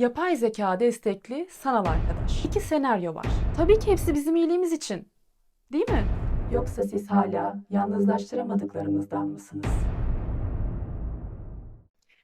Yapay zeka destekli sanal arkadaş. İki senaryo var. Tabii ki hepsi bizim iyiliğimiz için. Değil mi? Yoksa siz hala yalnızlaştıramadıklarımızdan mısınız?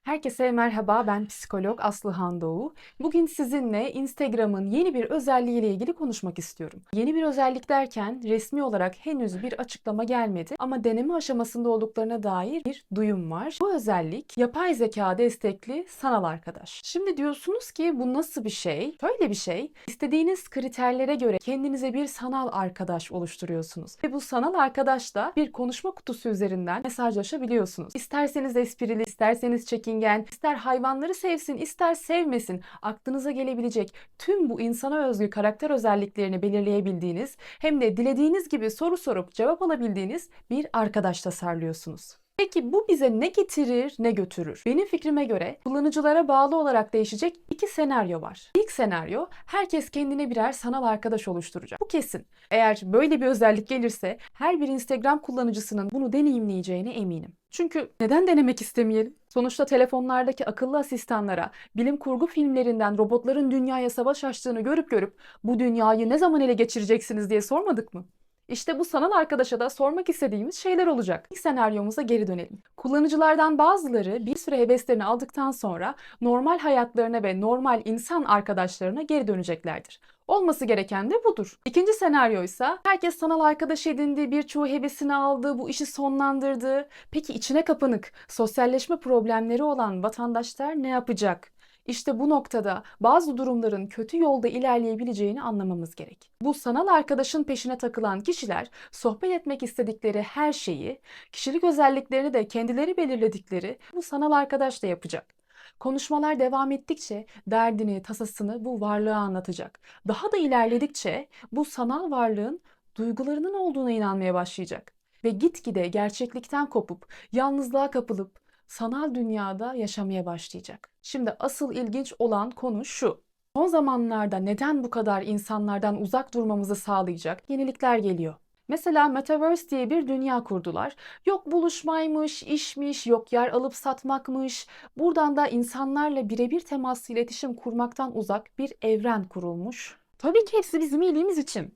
Herkese merhaba, ben psikolog Aslı Handoğu. Bugün sizinle Instagram'ın yeni bir özelliği ile ilgili konuşmak istiyorum. Yeni bir özellik derken resmi olarak henüz bir açıklama gelmedi ama deneme aşamasında olduklarına dair bir duyum var. Bu özellik yapay zeka destekli sanal arkadaş. Şimdi diyorsunuz ki bu nasıl bir şey? Şöyle bir şey, istediğiniz kriterlere göre kendinize bir sanal arkadaş oluşturuyorsunuz. Ve bu sanal arkadaşla bir konuşma kutusu üzerinden mesajlaşabiliyorsunuz. İsterseniz esprili, isterseniz çekingen, ister hayvanları sevsin, ister sevmesin, aklınıza gelebilecek tüm bu insana özgü karakter özelliklerini belirleyebildiğiniz hem de dilediğiniz gibi soru sorup cevap alabildiğiniz bir arkadaş tasarlıyorsunuz. Peki bu bize ne getirir ne götürür? Benim fikrime göre kullanıcılara bağlı olarak değişecek iki senaryo var. İlk senaryo herkes kendine birer sanal arkadaş oluşturacak. Bu kesin. Eğer böyle bir özellik gelirse her bir Instagram kullanıcısının bunu deneyimleyeceğine eminim. Çünkü neden denemek istemeyelim? Sonuçta telefonlardaki akıllı asistanlara, bilim kurgu filmlerinden robotların dünyaya savaş açtığını görüp görüp bu dünyayı ne zaman ele geçireceksiniz diye sormadık mı? İşte bu sanal arkadaşa da sormak istediğimiz şeyler olacak. İlk senaryomuza geri dönelim. Kullanıcılardan bazıları bir süre heveslerini aldıktan sonra normal hayatlarına ve normal insan arkadaşlarına geri döneceklerdir. Olması gereken de budur. İkinci senaryo ise herkes sanal arkadaş edindi, birçoğu hevesini aldı, bu işi sonlandırdı. Peki içine kapanık, sosyalleşme problemleri olan vatandaşlar ne yapacak? İşte bu noktada bazı durumların kötü yolda ilerleyebileceğini anlamamız gerek. Bu sanal arkadaşın peşine takılan kişiler sohbet etmek istedikleri her şeyi, kişilik özelliklerini de kendileri belirledikleri bu sanal arkadaş da yapacak. Konuşmalar devam ettikçe derdini, tasasını bu varlığa anlatacak. Daha da ilerledikçe bu sanal varlığın duygularının olduğuna inanmaya başlayacak. Ve gitgide gerçeklikten kopup, yalnızlığa kapılıp sanal dünyada yaşamaya başlayacak. Şimdi asıl ilginç olan konu şu. Son zamanlarda neden bu kadar insanlardan uzak durmamızı sağlayacak yenilikler geliyor. Mesela Metaverse diye bir dünya kurdular. Yok buluşmaymış, işmiş, yok yer alıp satmakmış. Buradan da insanlarla birebir temaslı iletişim kurmaktan uzak bir evren kurulmuş. Tabii ki hepsi bizim iyiliğimiz için.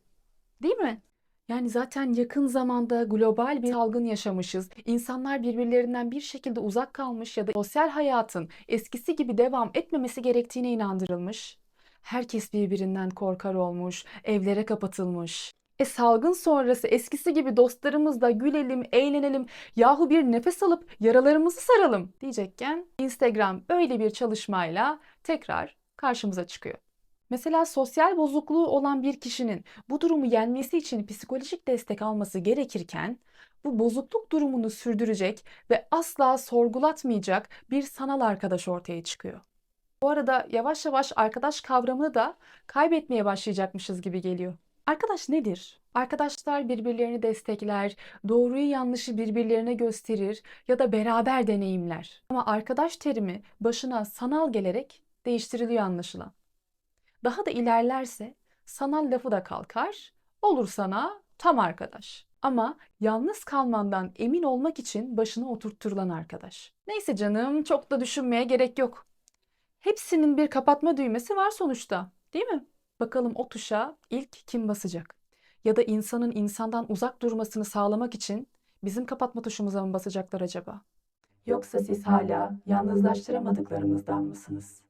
Değil mi? Yani zaten yakın zamanda global bir salgın yaşamışız. İnsanlar birbirlerinden bir şekilde uzak kalmış ya da sosyal hayatın eskisi gibi devam etmemesi gerektiğine inandırılmış. Herkes birbirinden korkar olmuş, evlere kapatılmış. E salgın sonrası eskisi gibi dostlarımızla gülelim, eğlenelim, yahu bir nefes alıp yaralarımızı saralım diyecekken Instagram böyle bir çalışmayla tekrar karşımıza çıkıyor. Mesela sosyal bozukluğu olan bir kişinin bu durumu yenmesi için psikolojik destek alması gerekirken bu bozukluk durumunu sürdürecek ve asla sorgulatmayacak bir sanal arkadaş ortaya çıkıyor. Bu arada yavaş yavaş arkadaş kavramını da kaybetmeye başlayacakmışız gibi geliyor. Arkadaş nedir? Arkadaşlar birbirlerini destekler, doğruyu yanlışı birbirlerine gösterir ya da beraber deneyimler. Ama arkadaş terimi başına sanal gelerek değiştiriliyor anlaşılan. Daha da ilerlerse sanal lafı da kalkar, olur sana tam arkadaş. Ama yalnız kalmandan emin olmak için başına oturtturulan arkadaş. Neyse canım çok da düşünmeye gerek yok. Hepsinin bir kapatma düğmesi var sonuçta, değil mi? Bakalım o tuşa ilk kim basacak? Ya da insanın insandan uzak durmasını sağlamak için bizim kapatma tuşumuza mı basacaklar acaba? Yoksa siz hala yalnızlaştıramadıklarımızdan mısınız?